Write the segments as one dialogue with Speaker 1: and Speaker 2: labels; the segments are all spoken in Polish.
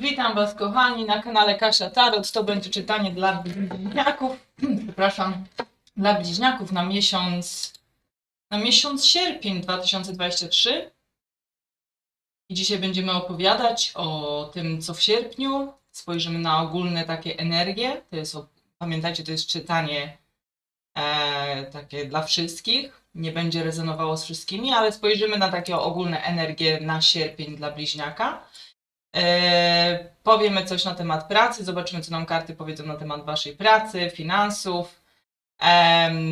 Speaker 1: Witam Was kochani na kanale Kasia Tarot. To będzie czytanie dla bliźniaków. Przepraszam, dla bliźniaków na miesiąc na miesiąc sierpień 2023. I dzisiaj będziemy opowiadać o tym, co w sierpniu. Spojrzymy na ogólne takie energie. To jest, pamiętajcie, to jest czytanie e, takie dla wszystkich. Nie będzie rezonowało z wszystkimi, ale spojrzymy na takie ogólne energie na sierpień dla bliźniaka. E, powiemy coś na temat pracy, zobaczymy, co nam karty powiedzą na temat Waszej pracy, finansów.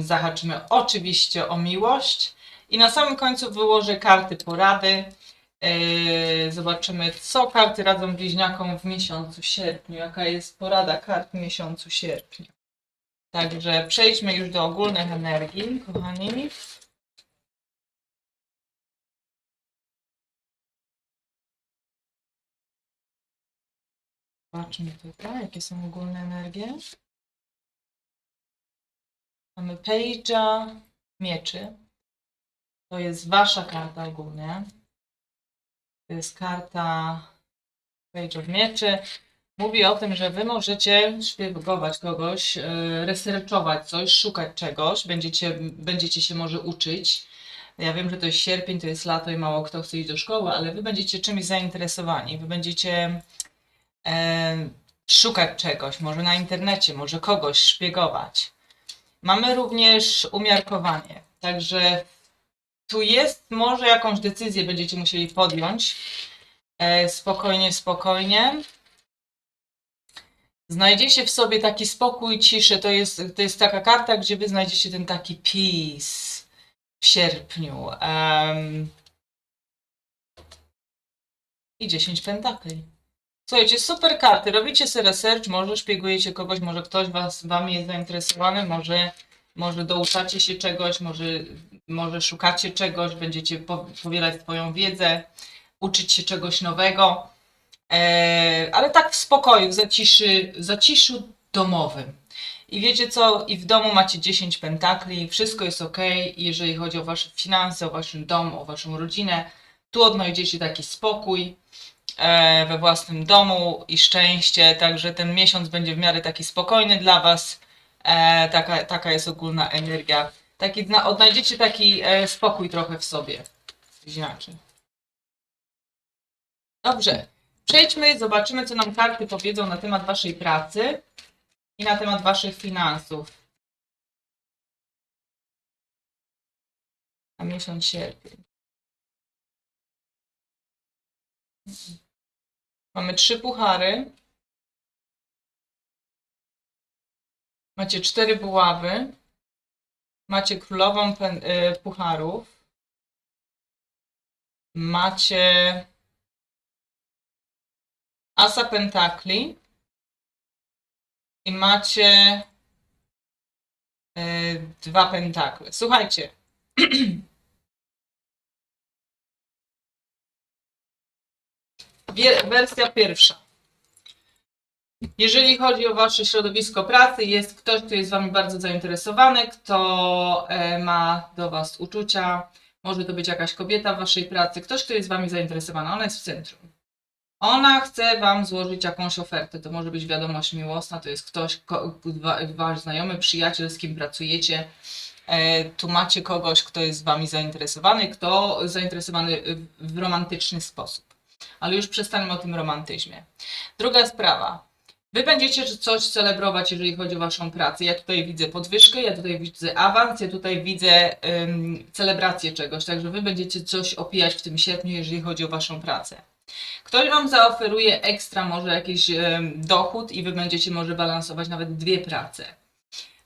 Speaker 1: Zahaczymy oczywiście o miłość. I na samym końcu wyłożę karty porady. E, zobaczymy, co karty radzą bliźniakom w miesiącu sierpniu. Jaka jest porada kart w miesiącu sierpniu. Także przejdźmy już do ogólnych energii, kochani. Zobaczmy tutaj, jakie są ogólne energie. Mamy Page'a Mieczy. To jest wasza karta ogólnie. To jest karta Page of Mieczy. Mówi o tym, że wy możecie szpiegować kogoś, yy, researchować coś, szukać czegoś. Będziecie, będziecie się może uczyć. Ja wiem, że to jest sierpień, to jest lato i mało kto chce iść do szkoły, ale wy będziecie czymś zainteresowani. Wy będziecie e, szukać czegoś, może na internecie, może kogoś szpiegować. Mamy również umiarkowanie, także tu jest może jakąś decyzję będziecie musieli podjąć. E, spokojnie, spokojnie. Znajdziecie w sobie taki spokój, ciszę. To jest, to jest taka karta, gdzie wy znajdziecie ten taki peace w sierpniu. Em, I 10 pentakli. Słuchajcie, super karty. Robicie sobie research, może szpiegujecie kogoś, może ktoś was, wami jest zainteresowany, może, może douczacie się czegoś, może, może szukacie czegoś, będziecie po, powielać swoją wiedzę, uczyć się czegoś nowego. E, ale tak w spokoju, w zaciszy, zaciszu domowym. I wiecie co? I w domu macie 10 pentakli, wszystko jest ok, jeżeli chodzi o wasze finanse, o waszym dom, o waszą rodzinę. Tu odnajdziecie taki spokój we własnym domu i szczęście, także ten miesiąc będzie w miarę taki spokojny dla Was. E, taka, taka jest ogólna energia. Taki, odnajdziecie taki e, spokój trochę w sobie. Bliźniaki. Dobrze, przejdźmy, zobaczymy, co nam karty powiedzą na temat Waszej pracy i na temat Waszych finansów. Na miesiąc sierpień. Mamy trzy puchary. Macie cztery buławy. Macie królową y, pucharów. Macie asa pentakli. I macie y, dwa pentakle. Słuchajcie. Wersja pierwsza. Jeżeli chodzi o Wasze środowisko pracy, jest ktoś, kto jest Wami bardzo zainteresowany, kto e, ma do Was uczucia. Może to być jakaś kobieta w Waszej pracy, ktoś, kto jest Wami zainteresowany. Ona jest w centrum. Ona chce Wam złożyć jakąś ofertę. To może być wiadomość miłosna, to jest ktoś, Wasz znajomy, przyjaciel, z kim pracujecie. E, tu macie kogoś, kto jest Wami zainteresowany, kto zainteresowany w romantyczny sposób. Ale już przestańmy o tym romantyzmie. Druga sprawa. Wy będziecie coś celebrować, jeżeli chodzi o Waszą pracę. Ja tutaj widzę podwyżkę, ja tutaj widzę awans, ja tutaj widzę ym, celebrację czegoś. Także Wy będziecie coś opijać w tym sierpniu, jeżeli chodzi o Waszą pracę. Ktoś Wam zaoferuje ekstra może jakiś ym, dochód i Wy będziecie może balansować nawet dwie prace.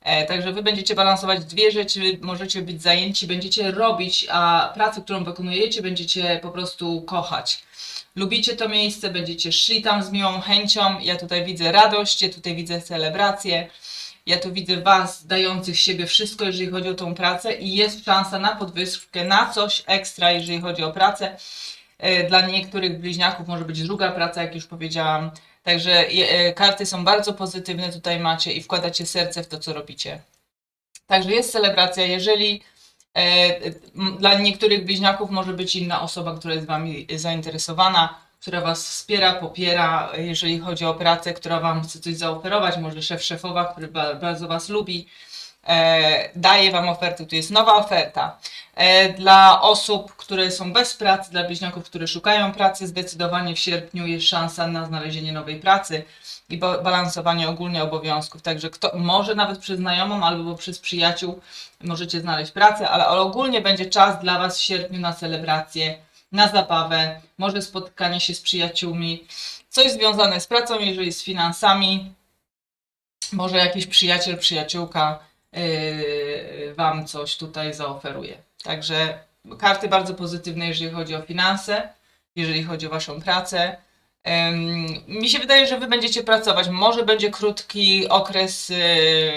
Speaker 1: E, Także wy będziecie balansować dwie rzeczy, możecie być zajęci, będziecie robić, a pracę, którą wykonujecie, będziecie po prostu kochać. Lubicie to miejsce, będziecie szli tam z miłą chęcią. Ja tutaj widzę radość, ja tutaj widzę celebrację. Ja tu widzę Was dających siebie wszystko, jeżeli chodzi o tą pracę i jest szansa na podwyżkę, na coś ekstra, jeżeli chodzi o pracę. E, Dla niektórych bliźniaków może być druga praca, jak już powiedziałam. Także e, karty są bardzo pozytywne, tutaj macie i wkładacie serce w to, co robicie. Także jest celebracja. Jeżeli dla niektórych bliźniaków może być inna osoba, która jest Wami zainteresowana, która Was wspiera, popiera, jeżeli chodzi o pracę, która Wam chce coś zaoferować, może szef, szefowa, który ba- bardzo Was lubi, e, daje Wam ofertę. Tu jest nowa oferta. E, dla osób, które są bez pracy, dla bliźniaków, które szukają pracy, zdecydowanie w sierpniu jest szansa na znalezienie nowej pracy i ba- balansowanie ogólnie obowiązków. Także kto, może nawet przez znajomą albo przez przyjaciół możecie znaleźć pracę, ale ogólnie będzie czas dla Was w sierpniu na celebrację, na zabawę, może spotkanie się z przyjaciółmi, coś związane z pracą, jeżeli z finansami, może jakiś przyjaciel, przyjaciółka Wam coś tutaj zaoferuje. Także karty bardzo pozytywne, jeżeli chodzi o finanse, jeżeli chodzi o Waszą pracę. Mi się wydaje, że Wy będziecie pracować. Może będzie krótki okres yy,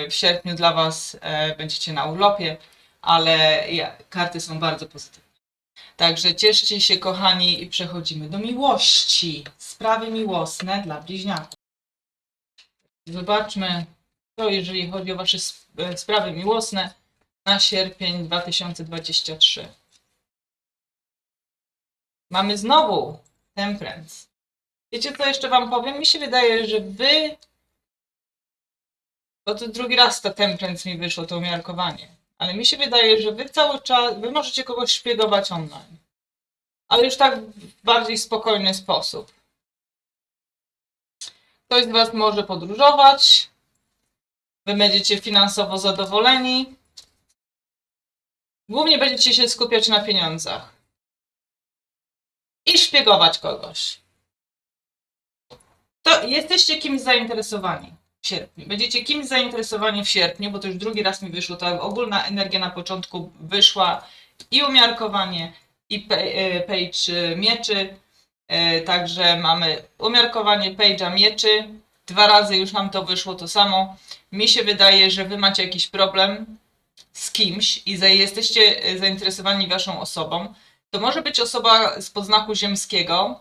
Speaker 1: w sierpniu dla Was, e, będziecie na urlopie, ale karty są bardzo pozytywne. Także cieszcie się, kochani, i przechodzimy do miłości. Sprawy miłosne dla bliźniaków. Zobaczmy, co jeżeli chodzi o Wasze e, sprawy miłosne na sierpień 2023. Mamy znowu Temperance. Wiecie, co jeszcze Wam powiem? Mi się wydaje, że Wy. Bo to drugi raz ta Temperance mi wyszło, to umiarkowanie. Ale mi się wydaje, że Wy cały czas. Wy możecie kogoś szpiegować online. Ale już tak w bardziej spokojny sposób. Ktoś z Was może podróżować. Wy będziecie finansowo zadowoleni. Głównie będziecie się skupiać na pieniądzach. I szpiegować kogoś. To jesteście kimś zainteresowani w sierpniu. Będziecie kimś zainteresowani w sierpniu, bo to już drugi raz mi wyszło. Ta ogólna energia na początku wyszła i umiarkowanie, i e, page mieczy. E, Także mamy umiarkowanie page'a mieczy. Dwa razy już nam to wyszło to samo. Mi się wydaje, że wy macie jakiś problem z kimś i jesteście e, zainteresowani waszą osobą. To może być osoba z podznaku ziemskiego.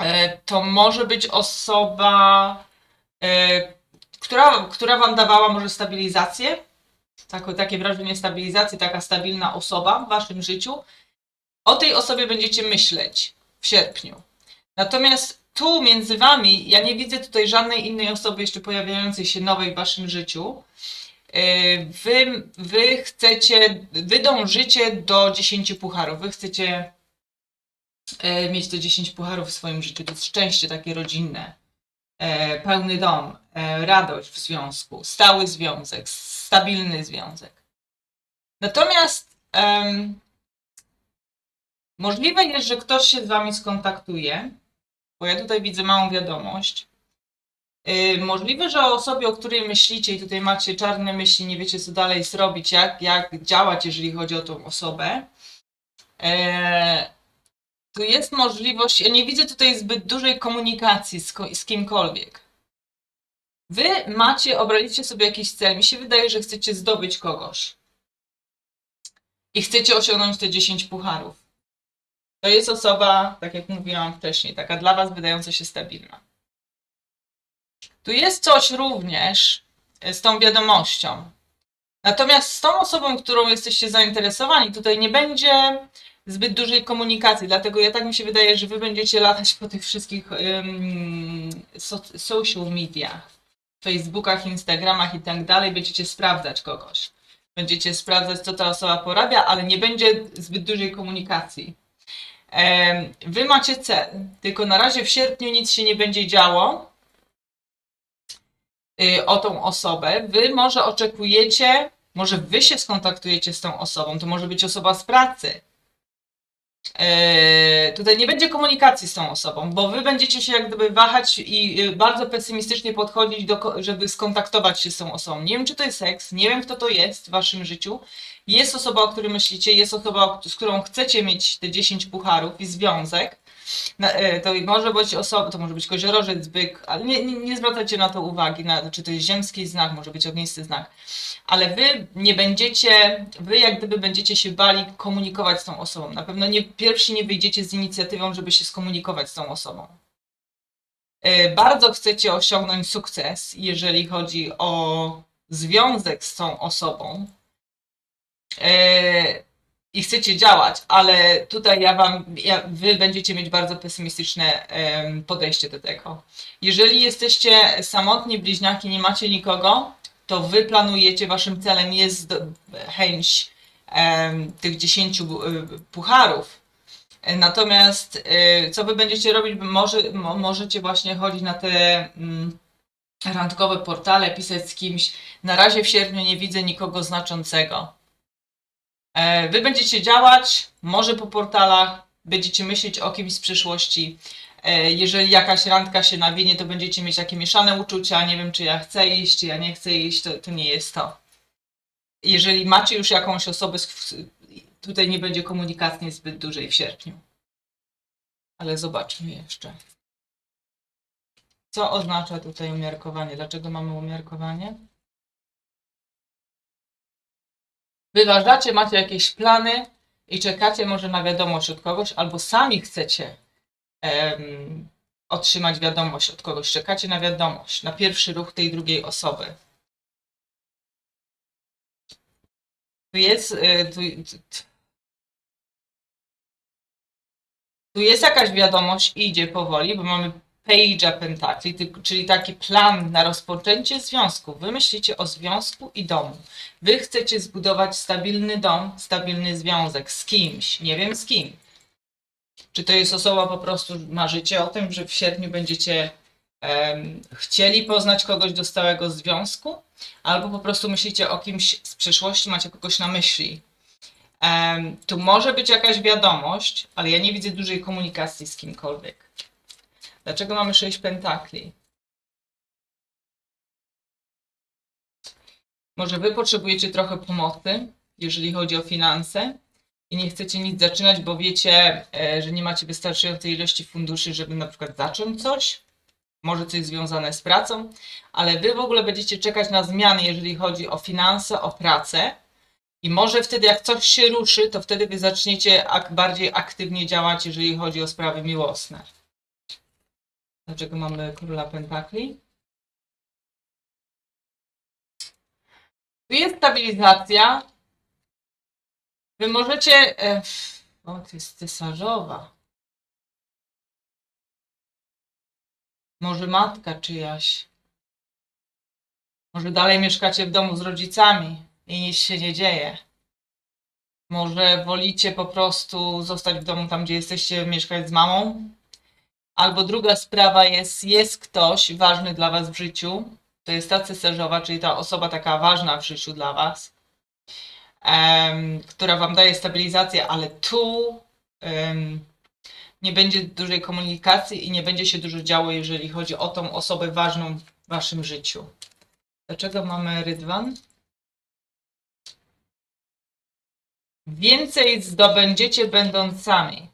Speaker 1: E, To może być osoba, e, która, która wam dawała może stabilizację. Tak, takie wrażenie stabilizacji, taka stabilna osoba w waszym życiu. O tej osobie będziecie myśleć w sierpniu. Natomiast tu między wami, ja nie widzę tutaj żadnej innej osoby jeszcze pojawiającej się nowej w waszym życiu. Yy, Wy, wy chcecie, wy dążycie do 10 pucharów. Wy chcecie e, mieć te 10 pucharów w swoim życiu. To jest szczęście takie rodzinne, e, pełny dom, e, radość w związku, stały związek, stabilny związek. Natomiast em, możliwe jest, że ktoś się z wami skontaktuje, bo ja tutaj widzę małą wiadomość. Yy, możliwe, że o osobie, o której myślicie i tutaj macie czarne myśli, nie wiecie co dalej zrobić, jak, jak działać, jeżeli chodzi o tą osobę. Eee, tu jest możliwość, ja nie widzę tutaj zbyt dużej komunikacji z, z kimkolwiek. Wy macie, obraliście sobie jakiś cel. Mi się wydaje, że chcecie zdobyć kogoś. I chcecie osiągnąć te 10 pucharów. To jest osoba, tak jak mówiłam wcześniej, taka dla Was wydająca się stabilna. Tu jest coś również e, z tą wiadomością. Natomiast z tą osobą, którą jesteście zainteresowani, tutaj nie będzie zbyt dużej komunikacji, dlatego ja tak mi się wydaje, że wy będziecie latać po tych wszystkich ym, so, social mediach, Facebookach, Instagramach i tak dalej, będziecie sprawdzać kogoś. Będziecie sprawdzać, co ta osoba porabia, ale nie będzie zbyt dużej komunikacji. Wy macie cel, tylko na razie w sierpniu nic się nie będzie działo y, o tą osobę. Wy może oczekujecie, może wy się skontaktujecie z tą osobą, to może być osoba z pracy. E, tutaj nie będzie komunikacji z tą osobą, bo wy będziecie się jak gdyby wahać i y, bardzo pesymistycznie podchodzić, do, żeby skontaktować się z tą osobą. Nie wiem, czy to jest seks, nie wiem, kto to jest w waszym życiu. Jest osoba, o której myślicie, jest osoba, z którą chcecie mieć te 10 pucharów i związek. E, to może być osoba, to może być koziorożec, byk, ale nie, nie, nie zwracajcie na to uwagi, na, czy to jest ziemski znak, może być ognisty znak. Ale wy nie będziecie, wy jak gdyby będziecie się bali komunikować z tą osobą. Na pewno nie, pierwsi nie wyjdziecie z inicjatywą, żeby się skomunikować z tą osobą. E, Bardzo chcecie osiągnąć sukces, jeżeli chodzi o związek z tą osobą. E, i chcecie działać, ale tutaj ja wam, ja, wy będziecie mieć bardzo pesymistyczne podejście do tego. Jeżeli jesteście samotni bliźniaki, nie macie nikogo, to wy planujecie, waszym celem jest chęć tych 10 bu- y, pucharów. E, Natomiast y, co wy będziecie robić? Może, mo, możecie właśnie chodzić na te mm, randkowe portale, pisać z kimś. Na razie w sierpniu nie widzę nikogo znaczącego. E, Wy będziecie działać, może po portalach, będziecie myśleć o kimś z przyszłości. E, Jeżeli jakaś randka się nawinie, to będziecie mieć takie mieszane uczucia. Nie wiem, czy ja chcę iść, czy ja nie chcę iść, to, to nie jest to. Jeżeli macie już jakąś osobę, tutaj nie będzie komunikacji zbyt dużej w sierpniu. Ale zobaczmy jeszcze. Co oznacza tutaj umiarkowanie? Dlaczego mamy umiarkowanie? Wyważacie, macie jakieś plany i czekacie może na wiadomość od kogoś, albo sami chcecie otrzymać wiadomość od kogoś. Czekacie na wiadomość, na pierwszy ruch tej drugiej osoby. Tu jest, y, tu- tu jest jakaś wiadomość, idzie powoli, bo mamy Page'a Pentakli, czyli taki plan na rozpoczęcie związku. Wy myślicie o związku i domu. Wy chcecie zbudować stabilny dom, stabilny związek z kimś, nie wiem z kim. Czy to jest osoba po prostu, marzycie o tym, że w sierpniu będziecie em, chcieli poznać kogoś do stałego związku, albo po prostu myślicie o kimś z przeszłości, macie kogoś na myśli. Em, tu może być jakaś wiadomość, ale ja nie widzę dużej komunikacji z kimkolwiek. Dlaczego mamy sześć pentakli? Może wy potrzebujecie trochę pomocy, jeżeli chodzi o finanse i nie chcecie nic zaczynać, bo wiecie, e, że nie macie wystarczającej ilości funduszy, żeby na przykład zacząć coś. Może coś związane z pracą, ale wy w ogóle będziecie czekać na zmiany, jeżeli chodzi o finanse, o pracę. I może wtedy, jak coś się ruszy, to wtedy wy zaczniecie bardziej aktywnie działać, jeżeli chodzi o sprawy miłosne. Dlaczego mamy króla pentakli? Tu jest stabilizacja. Wy możecie. E, o, to jest cesarzowa. Może matka czyjaś. Może dalej mieszkacie w domu z rodzicami i nic się nie dzieje. Może wolicie po prostu zostać w domu tam, gdzie jesteście, mieszkać z mamą. Albo druga sprawa jest, jest ktoś ważny dla was w życiu. To jest ta cesarzowa, czyli ta osoba taka ważna w życiu dla was, em, która wam daje stabilizację, ale tu em, nie będzie dużej komunikacji i nie będzie się dużo działo, jeżeli chodzi o tą osobę ważną w waszym życiu. Dlaczego mamy rydwan? Więcej zdobędziecie będąc sami.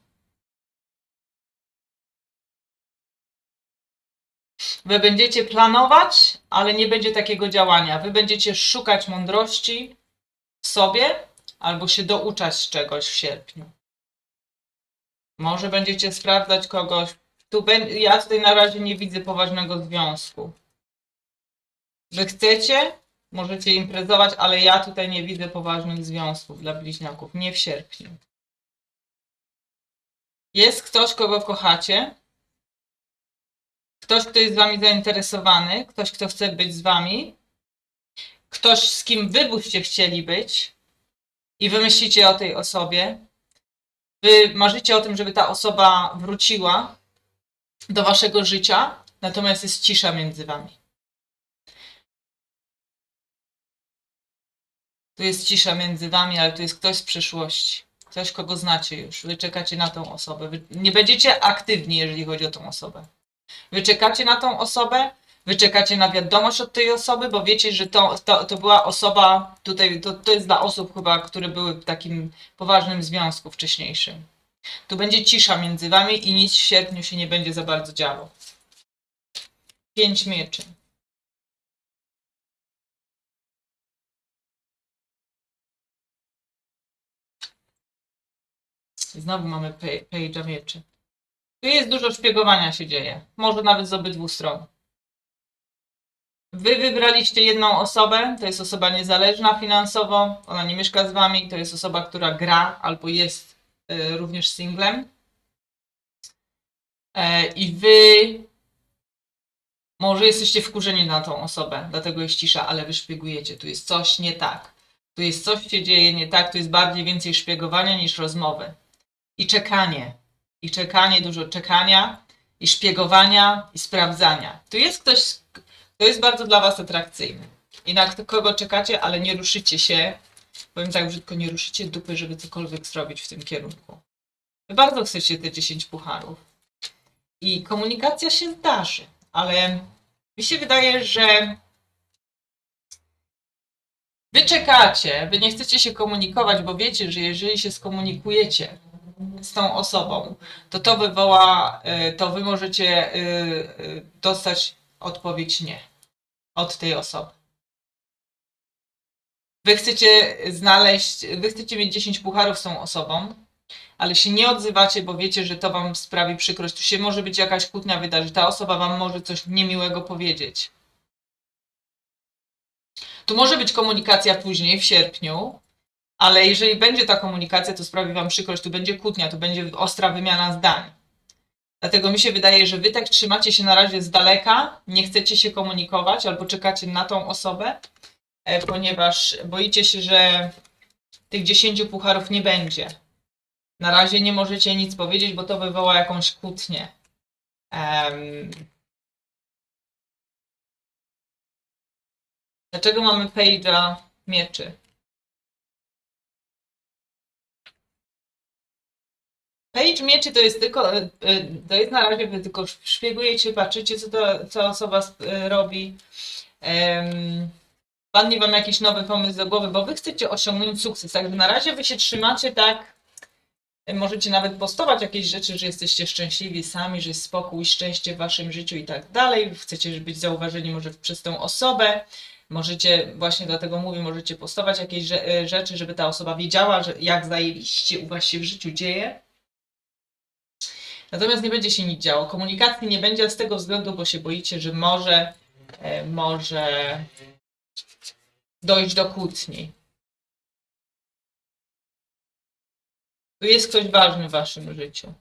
Speaker 1: Wy będziecie planować, ale nie będzie takiego działania. Wy będziecie szukać mądrości w sobie albo się douczać czegoś w sierpniu. Może będziecie sprawdzać kogoś. Tu bę- ja tutaj na razie nie widzę poważnego związku. Wy chcecie, możecie imprezować, ale ja tutaj nie widzę poważnych związków dla bliźniaków. Nie w sierpniu. Jest ktoś, kogo kochacie, ktoś, kto jest wami zainteresowany, ktoś, kto chce być z wami, ktoś, z kim wy byście chcieli być i wy myślicie o tej osobie. Wy marzycie o tym, żeby ta osoba wróciła do waszego życia, natomiast jest cisza między wami. Tu jest cisza między wami, ale to jest ktoś z przyszłości. Ktoś, kogo znacie już. Wy czekacie na tą osobę. Wy nie będziecie aktywni, jeżeli chodzi o tą osobę. Wy czekacie na tą osobę, wy czekacie na wiadomość od tej osoby, bo wiecie, że to, to, to była osoba, tutaj to, to jest dla osób chyba, które były w takim poważnym związku wcześniejszym. Tu będzie cisza między wami i nic w sierpniu się nie będzie za bardzo działo. Pięć mieczy. Znowu mamy Page'a mieczy. Tu jest dużo szpiegowania się dzieje. Może nawet z obydwu stron. Wy wybraliście jedną osobę, to jest osoba niezależna finansowo, ona nie mieszka z wami, to jest osoba, która gra albo jest y, również singlem. E, I wy może jesteście wkurzeni na tą osobę, dlatego jest cisza, ale wy szpiegujecie. Tu jest coś nie tak. Tu jest coś się dzieje nie tak, tu jest bardziej więcej szpiegowania niż rozmowy. I czekanie. I czekanie, dużo czekania, i szpiegowania, i sprawdzania. Tu jest ktoś, to jest bardzo dla was atrakcyjny. I na kogo czekacie, ale nie ruszycie się. Powiem tak brzydko, nie ruszycie dupy, żeby cokolwiek zrobić w tym kierunku. Wy bardzo chcecie te 10 pucharów. I komunikacja się zdarzy, ale mi się wydaje, że wy czekacie, wy nie chcecie się komunikować, bo wiecie, że jeżeli się skomunikujecie z tą osobą, to to wywoła, y, to wy możecie y, y, dostać odpowiedź nie od tej osoby. Wy chcecie znaleźć, wy chcecie mieć 10 pucharów z tą osobą, ale się nie odzywacie, bo wiecie, że to wam sprawi przykrość. Tu się może być jakaś kłótnia wydarzyć, ta osoba wam może coś niemiłego powiedzieć. Tu może być komunikacja później, w sierpniu, ale jeżeli będzie ta komunikacja, to sprawi wam przykrość, tu będzie kłótnia, tu będzie ostra wymiana zdań. Dlatego mi się wydaje, że wy tak trzymacie się na razie z daleka, nie chcecie się komunikować albo czekacie na tą osobę, e, ponieważ boicie się, że tych 10 pucharów nie będzie. Na razie nie możecie nic powiedzieć, bo to wywoła jakąś kłótnię. Em, Dlaczego mamy Page'a mieczy? Page mieczy to jest tylko, e, e, to jest na razie, wy tylko szpiegujecie, patrzycie, co, to, co osoba e, robi. Um, padnie wam jakiś nowy pomysł do głowy, bo wy chcecie osiągnąć sukces. Także na razie wy się trzymacie tak, możecie nawet postować jakieś rzeczy, że jesteście szczęśliwi sami, że jest spokój, szczęście w waszym życiu i tak dalej. Chcecie być zauważeni może przez tą osobę. Możecie, właśnie dlatego mówię, możecie postować jakieś rze- rzeczy, żeby ta osoba wiedziała, że jak zajebiście u was się w życiu dzieje. Natomiast nie będzie się nic działo. Komunikacji nie będzie z tego względu, bo się boicie, że może, e, może dojść do kłótni. Tu jest ktoś ważny w waszym życiu.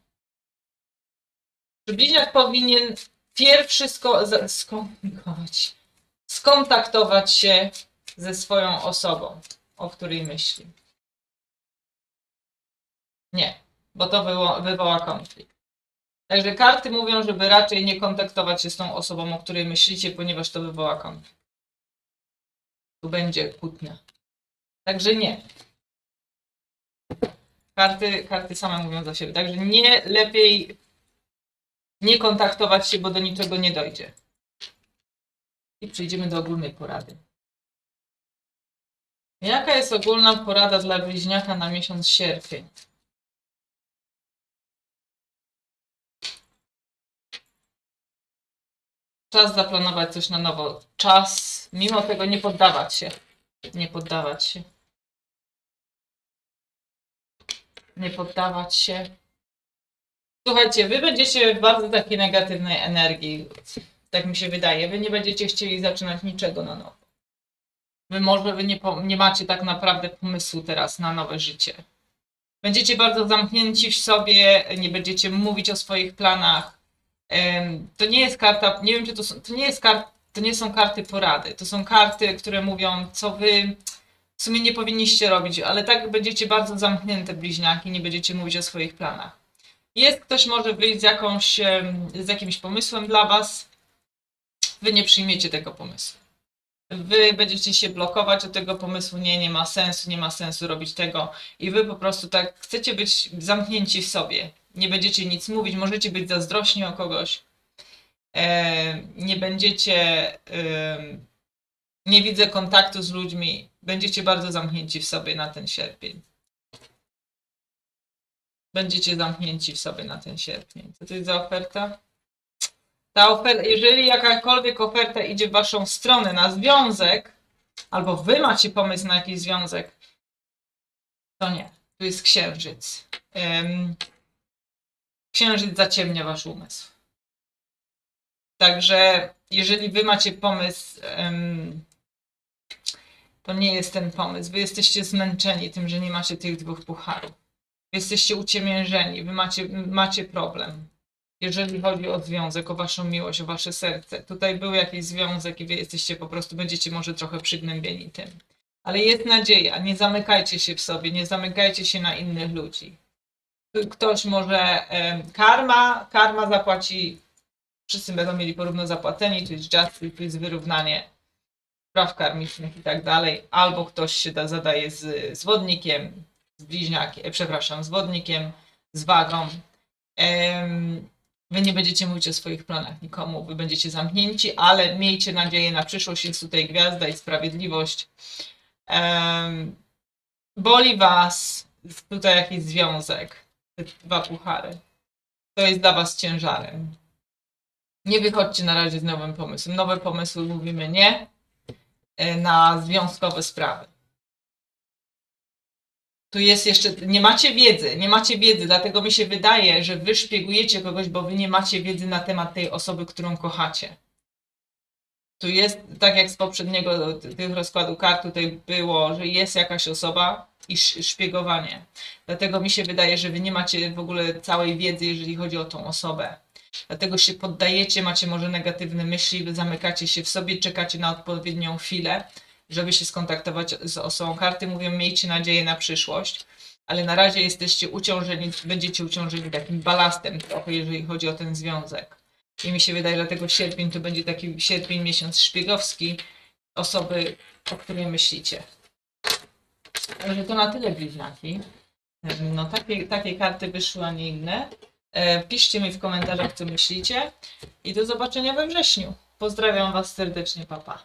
Speaker 1: Czy bliźniak powinien pierwszy sko- skomunikować, skontaktować się ze swoją osobą, o której myśli? Nie, bo to wywo- wywoła konflikt. Także karty mówią, żeby raczej nie kontaktować się z tą osobą, o której myślicie, ponieważ to wywoła konflikt. Tu będzie kłótnia. Także nie. Karty, karty same mówią za siebie. Także nie lepiej nie kontaktować się, bo do niczego nie dojdzie. I przejdziemy do ogólnej porady. Jaka jest ogólna porada dla bliźniaka na miesiąc sierpień? Czas zaplanować coś na nowo. Czas, mimo tego nie poddawać się. Nie poddawać się. Nie poddawać się. Słuchajcie, wy będziecie w bardzo takiej negatywnej energii. Tak mi się wydaje. Wy nie będziecie chcieli zaczynać niczego na nowo. Wy może wy nie, nie macie tak naprawdę pomysłu teraz na nowe życie. Będziecie bardzo zamknięci w sobie, nie będziecie mówić o swoich planach. To nie jest karta, nie wiem czy to są, to nie jest kart, to nie są karty porady. To są karty, które mówią, co wy w sumie nie powinniście robić, ale tak będziecie bardzo zamknięte bliźniaki, nie będziecie mówić o swoich planach. Jest ktoś może wyjść z, jakąś, z jakimś pomysłem dla was, wy nie przyjmiecie tego pomysłu. Wy będziecie się blokować od tego pomysłu, nie, nie ma sensu, nie ma sensu robić tego i wy po prostu tak chcecie być zamknięci w sobie. Nie będziecie nic mówić, możecie być zazdrośni o kogoś. E, nie będziecie, nie widzę kontaktu z ludźmi, będziecie bardzo zamknięci w sobie na ten sierpień. Będziecie zamknięci w sobie na ten sierpień. Co to jest za oferta? Ta oferta, jeżeli jakakolwiek oferta idzie w waszą stronę na związek, albo wy macie pomysł na jakiś związek, to nie. Tu jest księżyc. Księżyc zaciemnia wasz umysł. Także jeżeli wy macie pomysł, to nie jest ten pomysł. Wy jesteście zmęczeni tym, że nie macie tych dwóch pucharów. Wy jesteście uciemiężeni, wy macie, macie problem. Jeżeli chodzi o związek, o waszą miłość, o wasze serce. Tutaj był jakiś związek i wy jesteście po prostu, będziecie może trochę przygnębieni tym. Ale jest nadzieja, nie zamykajcie się w sobie, nie zamykajcie się na innych ludzi. Ktoś może, karma, karma zapłaci, wszyscy będą mieli porówno zapłaceni, jest justice, to jest wyrównanie praw karmicznych i tak dalej, albo ktoś się da, zadaje z, wodnikiem, z bliźniakiem, e, przepraszam, z wodnikiem, z wagą. Wy nie będziecie mówić o swoich planach nikomu, wy będziecie zamknięci, ale miejcie nadzieję na przyszłość, jest tutaj gwiazda i sprawiedliwość. Boli was tutaj jakiś związek, te dwa puchary. To jest dla was ciężarem. Nie wychodźcie na razie z nowym pomysłem. Nowe pomysły mówimy nie e, na związkowe sprawy. Tu jest jeszcze, nie macie wiedzy, nie macie wiedzy, dlatego mi się wydaje, że wy szpiegujecie kogoś, bo wy nie macie wiedzy na temat tej osoby, którą kochacie. Tu jest, tak jak z poprzedniego ty- tych rozkładu kart tutaj było, że jest jakaś osoba i sz- szpiegowanie. Dlatego mi się wydaje, że wy nie macie w ogóle całej wiedzy, jeżeli chodzi o tą osobę. Dlatego się poddajecie, macie może negatywne myśli, zamykacie się w sobie, czekacie na odpowiednią chwilę, żeby się skontaktować z osobą. Karty mówią, miejcie nadzieję na przyszłość, ale na razie jesteście uciążeni, będziecie uciążeni takim balastem trochę, jeżeli chodzi o ten związek. I mi się wydaje, dlatego sierpień to będzie taki sierpień, miesiąc szpiegowski osoby, o której myślicie. Także to na tyle bliźniaki. No takie, takie karty wyszły, a nie inne. E, Piszcie mi w komentarzach, co myślicie. I do zobaczenia we wrześniu. Pozdrawiam Was serdecznie, papa.